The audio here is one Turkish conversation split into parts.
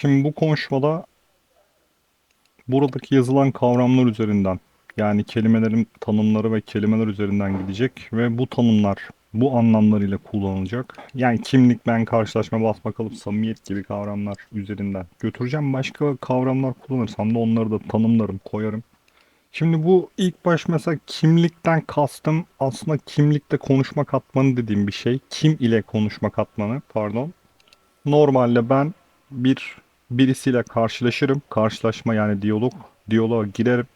Şimdi bu konuşmada buradaki yazılan kavramlar üzerinden yani kelimelerin tanımları ve kelimeler üzerinden gidecek ve bu tanımlar bu anlamlarıyla kullanılacak. Yani kimlik, ben, karşılaşma, basma kalıp, samimiyet gibi kavramlar üzerinden götüreceğim. Başka kavramlar kullanırsam da onları da tanımlarım, koyarım. Şimdi bu ilk baş mesela kimlikten kastım aslında kimlikte konuşma katmanı dediğim bir şey. Kim ile konuşma katmanı pardon. Normalde ben bir birisiyle karşılaşırım. Karşılaşma yani diyalog. Diyaloğa girerim.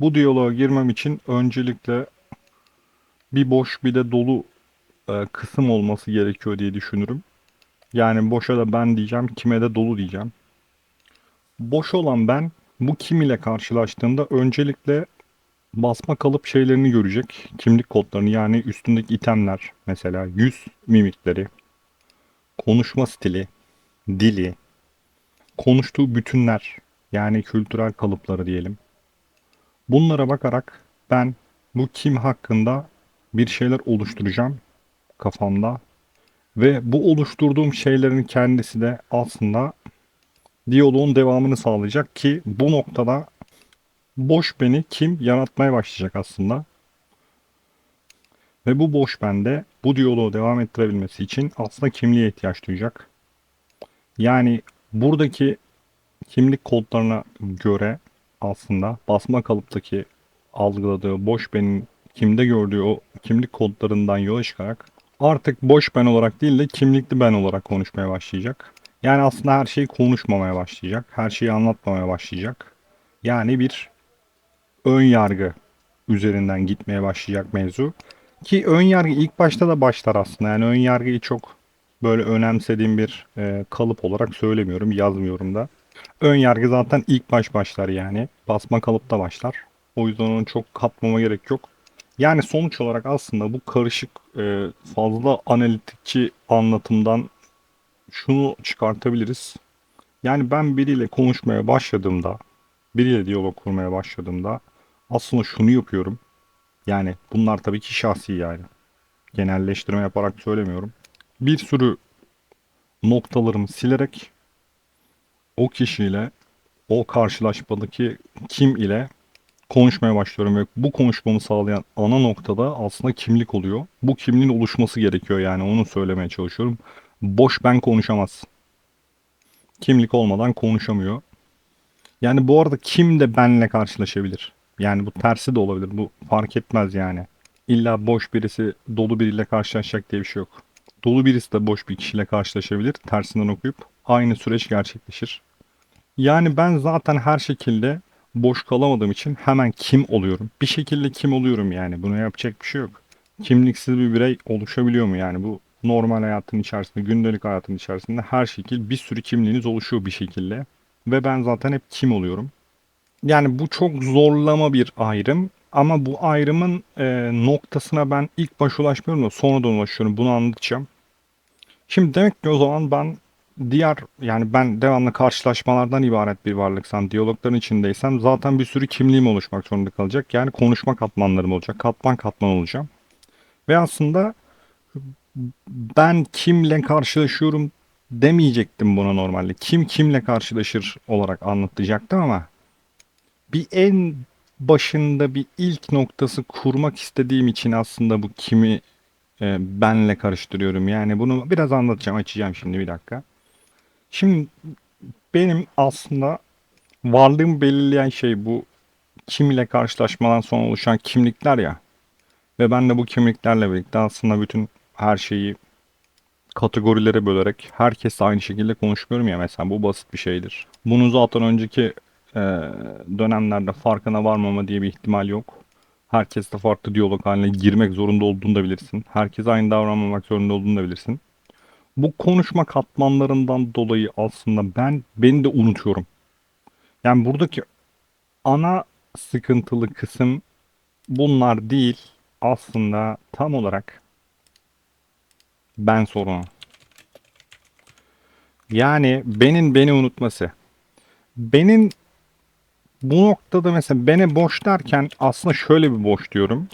Bu diyaloğa girmem için öncelikle bir boş bir de dolu e, kısım olması gerekiyor diye düşünürüm. Yani boşa da ben diyeceğim, kime de dolu diyeceğim. Boş olan ben bu kim ile karşılaştığında öncelikle basma kalıp şeylerini görecek. Kimlik kodlarını yani üstündeki itemler mesela yüz mimikleri, konuşma stili, dili, konuştuğu bütünler yani kültürel kalıpları diyelim. Bunlara bakarak ben bu kim hakkında bir şeyler oluşturacağım kafamda ve bu oluşturduğum şeylerin kendisi de aslında diyaloğun devamını sağlayacak ki bu noktada boş beni kim yaratmaya başlayacak aslında. Ve bu boş bende bu diyaloğu devam ettirebilmesi için aslında kimliğe ihtiyaç duyacak. Yani buradaki kimlik kodlarına göre aslında basma kalıptaki algıladığı boş benin kimde gördüğü o kimlik kodlarından yola çıkarak artık boş ben olarak değil de kimlikli ben olarak konuşmaya başlayacak. Yani aslında her şeyi konuşmamaya başlayacak. Her şeyi anlatmamaya başlayacak. Yani bir ön yargı üzerinden gitmeye başlayacak mevzu. Ki ön yargı ilk başta da başlar aslında. Yani ön yargıyı çok böyle önemsediğim bir e, kalıp olarak söylemiyorum, yazmıyorum da. Ön yargı zaten ilk baş başlar yani. Basma kalıpta başlar. O yüzden onu çok katmama gerek yok. Yani sonuç olarak aslında bu karışık e, fazla analitikçi anlatımdan şunu çıkartabiliriz. Yani ben biriyle konuşmaya başladığımda, biriyle diyalog kurmaya başladığımda aslında şunu yapıyorum. Yani bunlar tabii ki şahsi yani. Genelleştirme yaparak söylemiyorum. Bir sürü noktalarımı silerek o kişiyle o karşılaşmadaki kim ile konuşmaya başlıyorum ve bu konuşmamı sağlayan ana noktada aslında kimlik oluyor. Bu kimliğin oluşması gerekiyor yani onu söylemeye çalışıyorum. Boş ben konuşamaz. Kimlik olmadan konuşamıyor. Yani bu arada kim de benle karşılaşabilir. Yani bu tersi de olabilir. Bu fark etmez yani. İlla boş birisi dolu biriyle karşılaşacak diye bir şey yok. Dolu birisi de boş bir kişiyle karşılaşabilir. Tersinden okuyup aynı süreç gerçekleşir. Yani ben zaten her şekilde boş kalamadığım için hemen kim oluyorum. Bir şekilde kim oluyorum yani. Buna yapacak bir şey yok. Kimliksiz bir birey oluşabiliyor mu yani? Bu normal hayatın içerisinde, gündelik hayatın içerisinde her şekil bir sürü kimliğiniz oluşuyor bir şekilde. Ve ben zaten hep kim oluyorum. Yani bu çok zorlama bir ayrım. Ama bu ayrımın e, noktasına ben ilk baş ulaşmıyorum da sonradan ulaşıyorum. Bunu anlatacağım. Şimdi demek ki o zaman ben diğer yani ben devamlı karşılaşmalardan ibaret bir varlıksam, diyalogların içindeysem zaten bir sürü kimliğim oluşmak zorunda kalacak. Yani konuşma katmanlarım olacak, katman katman olacağım. Ve aslında ben kimle karşılaşıyorum demeyecektim buna normalde. Kim kimle karşılaşır olarak anlatacaktım ama bir en başında bir ilk noktası kurmak istediğim için aslında bu kimi e, benle karıştırıyorum. Yani bunu biraz anlatacağım, açacağım şimdi bir dakika. Şimdi benim aslında varlığımı belirleyen şey bu kim ile karşılaşmadan sonra oluşan kimlikler ya. Ve ben de bu kimliklerle birlikte aslında bütün her şeyi kategorilere bölerek herkesle aynı şekilde konuşmuyorum ya mesela bu basit bir şeydir. Bunu zaten önceki e, dönemlerde farkına varmama diye bir ihtimal yok. Herkesle farklı diyalog haline girmek zorunda olduğunu da bilirsin. Herkes aynı davranmamak zorunda olduğunu da bilirsin. Bu konuşma katmanlarından dolayı aslında ben beni de unutuyorum. Yani buradaki ana sıkıntılı kısım bunlar değil. Aslında tam olarak ben sorunu. Yani benim beni unutması. Benim bu noktada mesela beni boş derken aslında şöyle bir boş diyorum.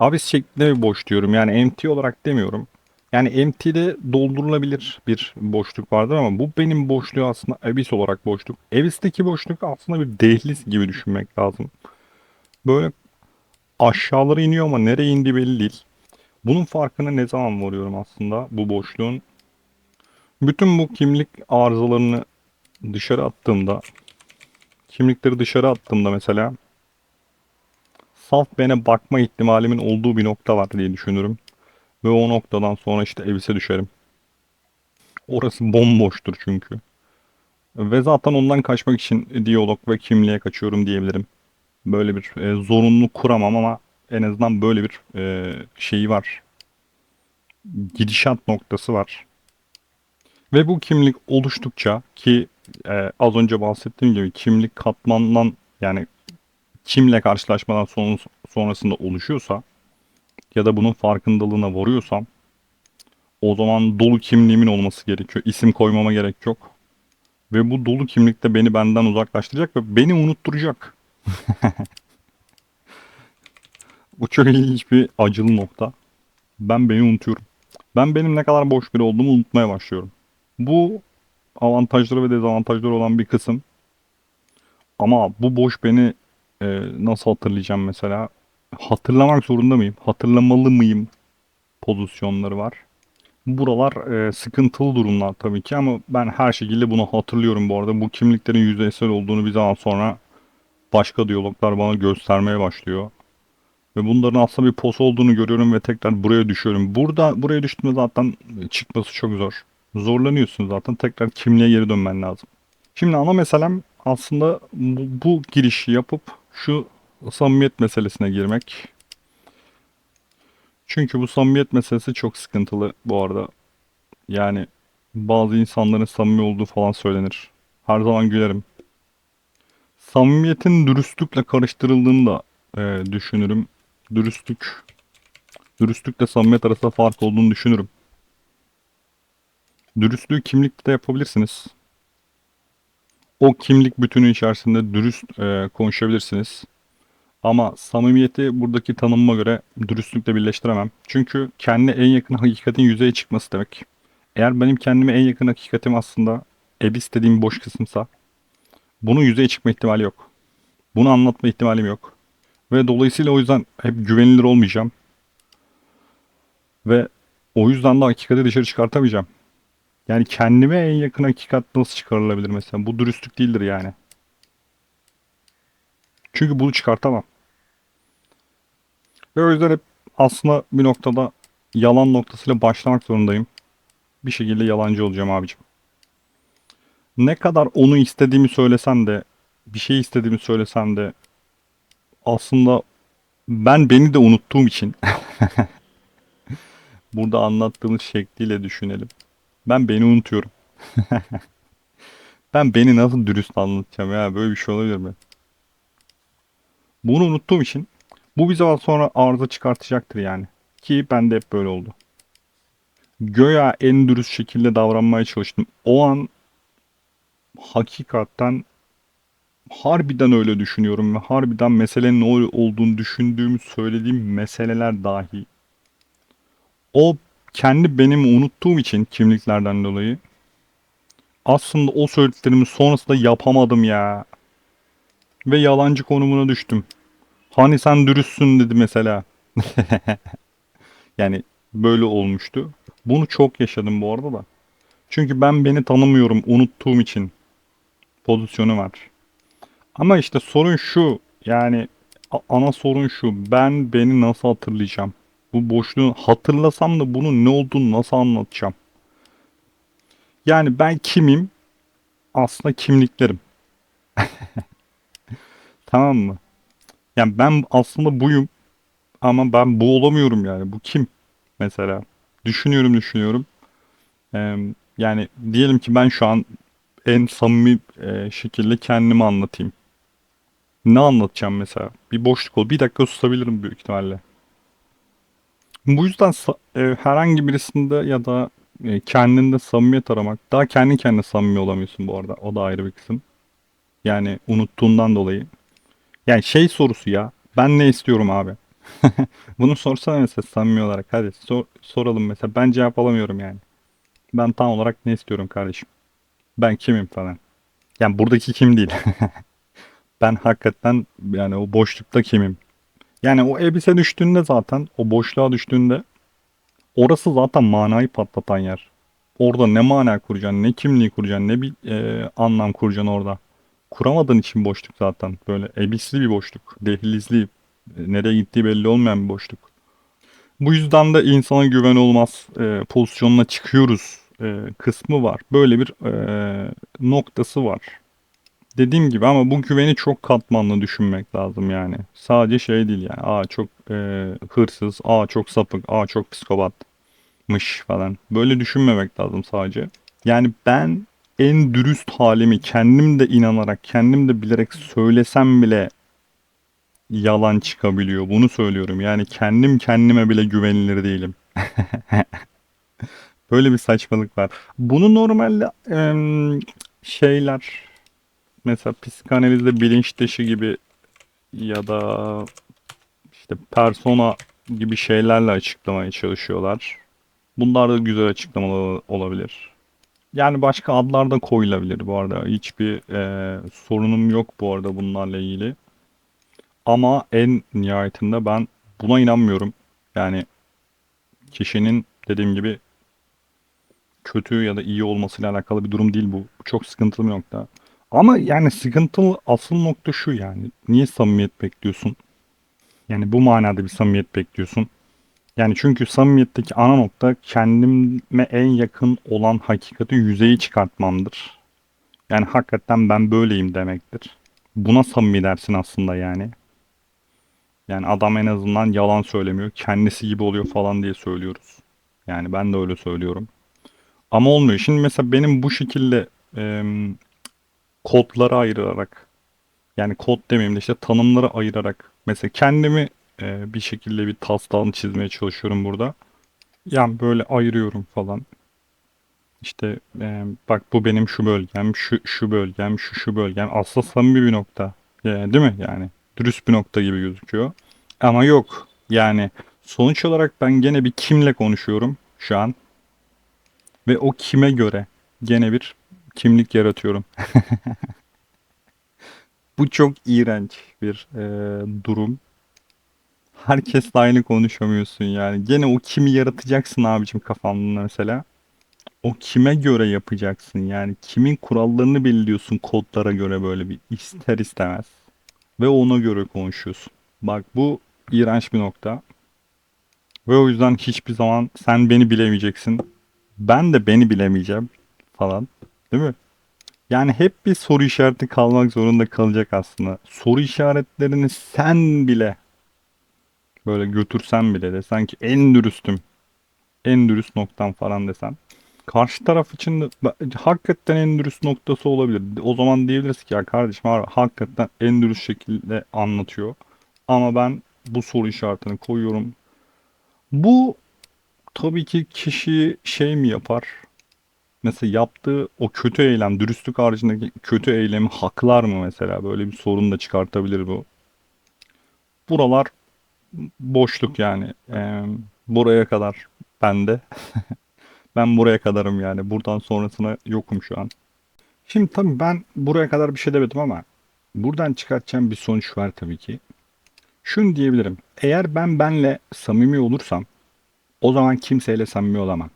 Abis şeklinde bir boş diyorum. Yani empty olarak demiyorum. Yani empty'de doldurulabilir bir boşluk vardır ama bu benim boşluğu aslında Abyss olarak boşluk. Abyss'teki boşluk aslında bir dehliz gibi düşünmek lazım. Böyle aşağılara iniyor ama nereye indi belli değil. Bunun farkına ne zaman varıyorum aslında bu boşluğun? Bütün bu kimlik arızalarını dışarı attığımda, kimlikleri dışarı attığımda mesela salt bana bakma ihtimalimin olduğu bir nokta var diye düşünürüm. Ve o noktadan sonra işte Abyss'e düşerim. Orası bomboştur çünkü. Ve zaten ondan kaçmak için diyalog ve kimliğe kaçıyorum diyebilirim. Böyle bir e, zorunlu kuramam ama en azından böyle bir e, şeyi var. Gidişat noktası var. Ve bu kimlik oluştukça ki e, az önce bahsettiğim gibi kimlik katmandan yani kimle karşılaşmadan son, sonrasında oluşuyorsa ya da bunun farkındalığına varıyorsam o zaman dolu kimliğimin olması gerekiyor. İsim koymama gerek yok. Ve bu dolu kimlik de beni benden uzaklaştıracak ve beni unutturacak. Bu çok ilginç bir acılı nokta. Ben beni unutuyorum. Ben benim ne kadar boş biri olduğumu unutmaya başlıyorum. Bu avantajları ve dezavantajları olan bir kısım. Ama bu boş beni e, nasıl hatırlayacağım mesela? Hatırlamak zorunda mıyım? Hatırlamalı mıyım? Pozisyonları var. Buralar e, sıkıntılı durumlar tabii ki ama ben her şekilde bunu hatırlıyorum bu arada. Bu kimliklerin yüzeysel olduğunu bir zaman sonra başka diyaloglar bana göstermeye başlıyor. Ve bunların aslında bir pos olduğunu görüyorum ve tekrar buraya düşüyorum. Burada buraya düştüğümde zaten çıkması çok zor. Zorlanıyorsun zaten. Tekrar kimliğe geri dönmen lazım. Şimdi ana meselem aslında bu, bu girişi yapıp şu samimiyet meselesine girmek. Çünkü bu samimiyet meselesi çok sıkıntılı bu arada. Yani bazı insanların samimi olduğu falan söylenir. Her zaman gülerim. Samimiyetin dürüstlükle karıştırıldığını da e, düşünürüm. Dürüstlük, dürüstlükle samimiyet arasında fark olduğunu düşünürüm. Dürüstlüğü kimlikte de yapabilirsiniz. O kimlik bütünü içerisinde dürüst e, konuşabilirsiniz. Ama samimiyeti buradaki tanımıma göre dürüstlükle birleştiremem. Çünkü kendi en yakın hakikatin yüzeye çıkması demek. Eğer benim kendime en yakın hakikatim aslında ebis dediğim boş kısımsa bunun yüzeye çıkma ihtimali yok. Bunu anlatma ihtimalim yok. Ve dolayısıyla o yüzden hep güvenilir olmayacağım. Ve o yüzden de hakikati dışarı çıkartamayacağım. Yani kendime en yakın hakikat nasıl çıkarılabilir mesela? Bu dürüstlük değildir yani. Çünkü bunu çıkartamam. Ve o yüzden hep aslında bir noktada yalan noktasıyla başlamak zorundayım. Bir şekilde yalancı olacağım abicim. Ne kadar onu istediğimi söylesem de, bir şey istediğimi söylesem de aslında ben beni de unuttuğum için burada anlattığımız şekliyle düşünelim. Ben beni unutuyorum. ben beni nasıl dürüst anlatacağım ya böyle bir şey olabilir mi? Bunu unuttuğum için bu bir zaman sonra arıza çıkartacaktır yani. Ki bende hep böyle oldu. Göya en dürüst şekilde davranmaya çalıştım. O an hakikaten harbiden öyle düşünüyorum ve harbiden meselenin ne olduğunu düşündüğümü söylediğim meseleler dahi o kendi benimi unuttuğum için kimliklerden dolayı aslında o söylediklerimi sonrasında yapamadım ya. Ve yalancı konumuna düştüm. Hani sen dürüstsün dedi mesela. yani böyle olmuştu. Bunu çok yaşadım bu arada da. Çünkü ben beni tanımıyorum unuttuğum için pozisyonu var. Ama işte sorun şu yani ana sorun şu ben beni nasıl hatırlayacağım? Bu boşluğu hatırlasam da bunun ne olduğunu nasıl anlatacağım? Yani ben kimim? Aslında kimliklerim. Tamam mı? Yani ben aslında buyum ama ben bu olamıyorum yani. Bu kim? Mesela düşünüyorum düşünüyorum. Ee, yani diyelim ki ben şu an en samimi e, şekilde kendimi anlatayım. Ne anlatacağım mesela? Bir boşluk ol. Bir dakika susabilirim büyük ihtimalle. Bu yüzden e, herhangi birisinde ya da e, kendinde samimiyet aramak. Daha kendi kendine samimi olamıyorsun bu arada. O da ayrı bir kısım. Yani unuttuğundan dolayı. Yani şey sorusu ya. Ben ne istiyorum abi? Bunu sorsana mesela samimi olarak. Hadi sor- soralım mesela. Ben cevap alamıyorum yani. Ben tam olarak ne istiyorum kardeşim? Ben kimim falan. Yani buradaki kim değil. Ben hakikaten yani o boşlukta kimim? Yani o elbise düştüğünde zaten o boşluğa düştüğünde orası zaten manayı patlatan yer. Orada ne mana kuracaksın, ne kimliği kuracaksın, ne bir e, anlam kuracaksın orada. Kuramadığın için boşluk zaten. Böyle ebisli bir boşluk. Dehlizli. e, Nereye gittiği belli olmayan bir boşluk. Bu yüzden de insana güven olmaz e, pozisyonuna çıkıyoruz e, kısmı var. Böyle bir e, noktası var. Dediğim gibi ama bu güveni çok katmanlı düşünmek lazım yani. Sadece şey değil yani. Aa çok e, hırsız, aa çok sapık, aa çok psikopatmış falan. Böyle düşünmemek lazım sadece. Yani ben en dürüst halimi kendim de inanarak, kendim de bilerek söylesem bile yalan çıkabiliyor. Bunu söylüyorum. Yani kendim kendime bile güvenilir değilim. Böyle bir saçmalık var. Bunu normalde em, şeyler mesela psikanalizde bilinç dışı gibi ya da işte persona gibi şeylerle açıklamaya çalışıyorlar. Bunlar da güzel açıklamalar olabilir. Yani başka adlar da koyulabilir bu arada. Hiçbir e, sorunum yok bu arada bunlarla ilgili. Ama en nihayetinde ben buna inanmıyorum. Yani kişinin dediğim gibi kötü ya da iyi olmasıyla alakalı bir durum değil bu. Çok sıkıntılı bir nokta. Ama yani sıkıntılı asıl nokta şu yani. Niye samimiyet bekliyorsun? Yani bu manada bir samimiyet bekliyorsun. Yani çünkü samimiyetteki ana nokta kendime en yakın olan hakikati yüzeyi çıkartmamdır. Yani hakikaten ben böyleyim demektir. Buna samimi dersin aslında yani. Yani adam en azından yalan söylemiyor. Kendisi gibi oluyor falan diye söylüyoruz. Yani ben de öyle söylüyorum. Ama olmuyor. Şimdi mesela benim bu şekilde kodlara ayırarak yani kod demeyeyim de işte tanımları ayırarak mesela kendimi e, bir şekilde bir taslağını çizmeye çalışıyorum burada. Yani böyle ayırıyorum falan. İşte e, bak bu benim şu bölgem, şu şu bölgem, şu şu bölgem. Aslında samimi bir nokta. E, değil mi? Yani dürüst bir nokta gibi gözüküyor. Ama yok. Yani sonuç olarak ben gene bir kimle konuşuyorum şu an ve o kime göre gene bir kimlik yaratıyorum. Bu çok iğrenç bir e, durum. Herkesle aynı konuşamıyorsun yani. Gene o kimi yaratacaksın abicim kafanda mesela. O kime göre yapacaksın yani. Kimin kurallarını belirliyorsun kodlara göre böyle bir ister istemez. Ve ona göre konuşuyorsun. Bak bu iğrenç bir nokta. Ve o yüzden hiçbir zaman sen beni bilemeyeceksin. Ben de beni bilemeyeceğim falan. Değil mi? Yani hep bir soru işareti kalmak zorunda kalacak aslında. Soru işaretlerini sen bile böyle götürsen bile desen ki en dürüstüm, en dürüst noktam falan desen. Karşı taraf için de hakikaten en dürüst noktası olabilir. O zaman diyebiliriz ki ya kardeşim har- hakikaten en dürüst şekilde anlatıyor. Ama ben bu soru işaretini koyuyorum. Bu tabii ki kişiyi şey mi yapar? Mesela yaptığı o kötü eylem, dürüstlük haricindeki kötü eylemi haklar mı mesela? Böyle bir sorun da çıkartabilir bu. Buralar boşluk yani. Ee, buraya kadar bende. Ben buraya kadarım yani. Buradan sonrasına yokum şu an. Şimdi tabii ben buraya kadar bir şey demedim ama buradan çıkartacağım bir sonuç var tabii ki. Şunu diyebilirim. Eğer ben benle samimi olursam o zaman kimseyle samimi olamam.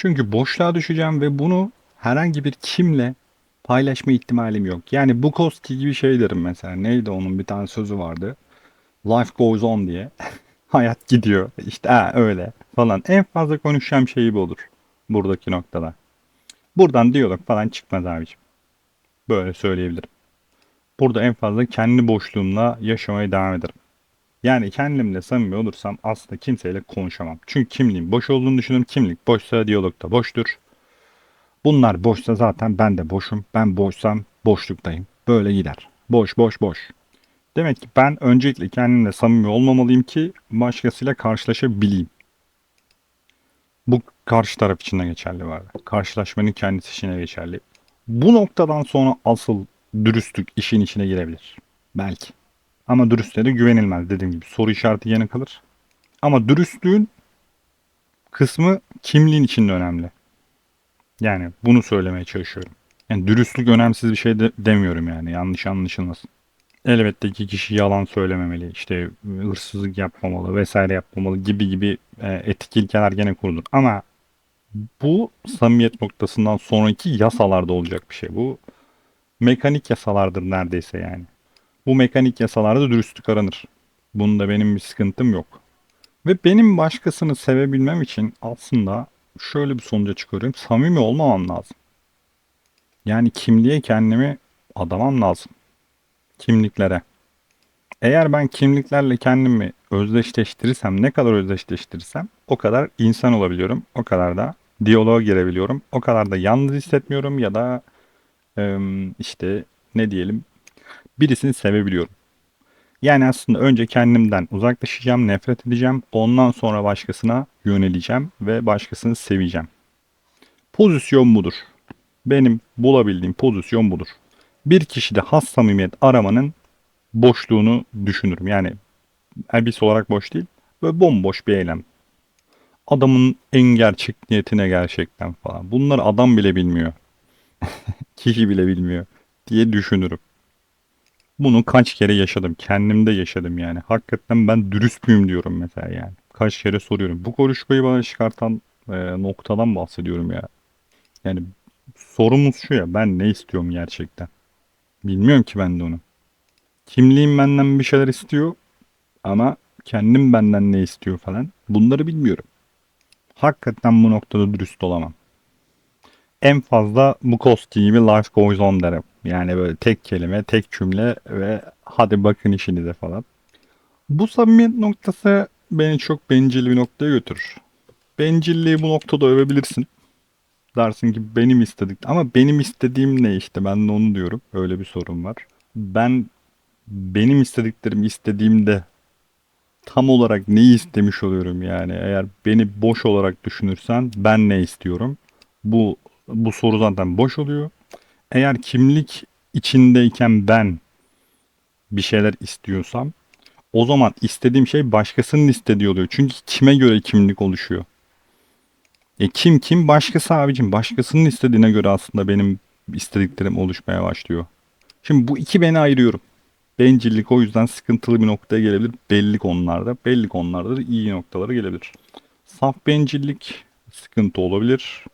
Çünkü boşluğa düşeceğim ve bunu herhangi bir kimle paylaşma ihtimalim yok. Yani Bukowski gibi şey derim mesela. Neydi onun bir tane sözü vardı. Life goes on diye. Hayat gidiyor. İşte ha, öyle falan. En fazla konuşacağım şey bu olur. Buradaki noktada. Buradan diyalog falan çıkmaz abiciğim. Böyle söyleyebilirim. Burada en fazla kendi boşluğumla yaşamaya devam ederim. Yani kendimle samimi olursam aslında kimseyle konuşamam. Çünkü kimliğim boş olduğunu düşünürüm. Kimlik boşsa diyalog da boştur. Bunlar boşsa zaten ben de boşum. Ben boşsam boşluktayım. Böyle gider. Boş boş boş. Demek ki ben öncelikle kendimle samimi olmamalıyım ki başkasıyla karşılaşabileyim. Bu karşı taraf için de geçerli var. Karşılaşmanın kendisi için de geçerli. Bu noktadan sonra asıl dürüstlük işin içine girebilir. Belki. Ama dürüstlüğe de güvenilmez dediğim gibi. Soru işareti yine kalır. Ama dürüstlüğün kısmı kimliğin içinde önemli. Yani bunu söylemeye çalışıyorum. Yani dürüstlük önemsiz bir şey de demiyorum yani. Yanlış anlaşılmasın. Elbette ki kişi yalan söylememeli, işte hırsızlık yapmamalı vesaire yapmamalı gibi gibi e, etik ilkeler gene kurulur. Ama bu samimiyet noktasından sonraki yasalarda olacak bir şey. Bu mekanik yasalardır neredeyse yani. Bu mekanik yasalarda dürüstlük aranır. Bunda benim bir sıkıntım yok. Ve benim başkasını sevebilmem için aslında şöyle bir sonuca çıkıyorum. Samimi olmamam lazım. Yani kimliğe kendimi adamam lazım. Kimliklere. Eğer ben kimliklerle kendimi özdeşleştirirsem, ne kadar özdeşleştirirsem o kadar insan olabiliyorum. O kadar da diyaloğa girebiliyorum. O kadar da yalnız hissetmiyorum ya da işte ne diyelim birisini sevebiliyorum. Yani aslında önce kendimden uzaklaşacağım, nefret edeceğim. Ondan sonra başkasına yöneleceğim ve başkasını seveceğim. Pozisyon budur. Benim bulabildiğim pozisyon budur. Bir kişide has samimiyet aramanın boşluğunu düşünürüm. Yani elbise olarak boş değil. Böyle bomboş bir eylem. Adamın en gerçek niyetine gerçekten falan. Bunları adam bile bilmiyor. Kişi bile bilmiyor diye düşünürüm. Bunu kaç kere yaşadım. Kendimde yaşadım yani. Hakikaten ben dürüst müyüm diyorum mesela yani. Kaç kere soruyorum. Bu konuşmayı bana çıkartan e, noktadan bahsediyorum ya. Yani sorumuz şu ya. Ben ne istiyorum gerçekten? Bilmiyorum ki ben de onu. Kimliğim benden bir şeyler istiyor ama kendim benden ne istiyor falan. Bunları bilmiyorum. Hakikaten bu noktada dürüst olamam. En fazla Bukowski gibi life goes on derim. Yani böyle tek kelime, tek cümle ve hadi bakın işinize falan. Bu samimiyet noktası beni çok bencil bir noktaya götürür. Bencilliği bu noktada övebilirsin. Dersin ki benim istedik ama benim istediğim ne işte ben de onu diyorum. Öyle bir sorun var. Ben benim istediklerimi istediğimde tam olarak neyi istemiş oluyorum yani. Eğer beni boş olarak düşünürsen ben ne istiyorum? Bu bu soru zaten boş oluyor. Eğer kimlik içindeyken ben bir şeyler istiyorsam o zaman istediğim şey başkasının istediği oluyor. Çünkü kime göre kimlik oluşuyor? E kim kim başkası abicim. Başkasının istediğine göre aslında benim istediklerim oluşmaya başlıyor. Şimdi bu iki beni ayırıyorum. Bencillik o yüzden sıkıntılı bir noktaya gelebilir. Belli konularda. Belli konularda da iyi noktalara gelebilir. Saf bencillik sıkıntı olabilir.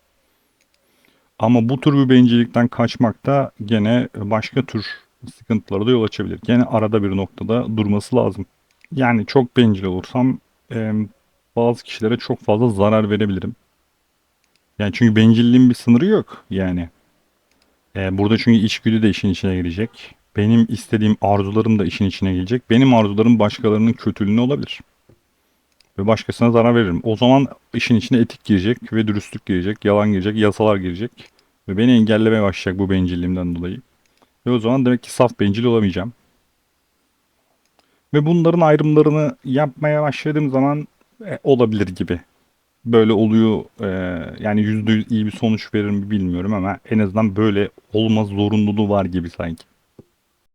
Ama bu tür bir bencillikten kaçmak da gene başka tür sıkıntılara da yol açabilir. Gene arada bir noktada durması lazım. Yani çok bencil olursam e, bazı kişilere çok fazla zarar verebilirim. Yani çünkü bencilliğin bir sınırı yok yani. E, burada çünkü içgüdü de işin içine girecek. Benim istediğim arzularım da işin içine gelecek. Benim arzularım başkalarının kötülüğüne olabilir. Ve başkasına zarar veririm. O zaman işin içine etik girecek ve dürüstlük girecek, yalan girecek, yasalar girecek. Ve beni engellemeye başlayacak bu bencilliğimden dolayı. Ve o zaman demek ki saf bencil olamayacağım. Ve bunların ayrımlarını yapmaya başladığım zaman e, olabilir gibi. Böyle oluyor e, yani yüzde yüz iyi bir sonuç verir mi bilmiyorum ama en azından böyle olma zorunluluğu var gibi sanki.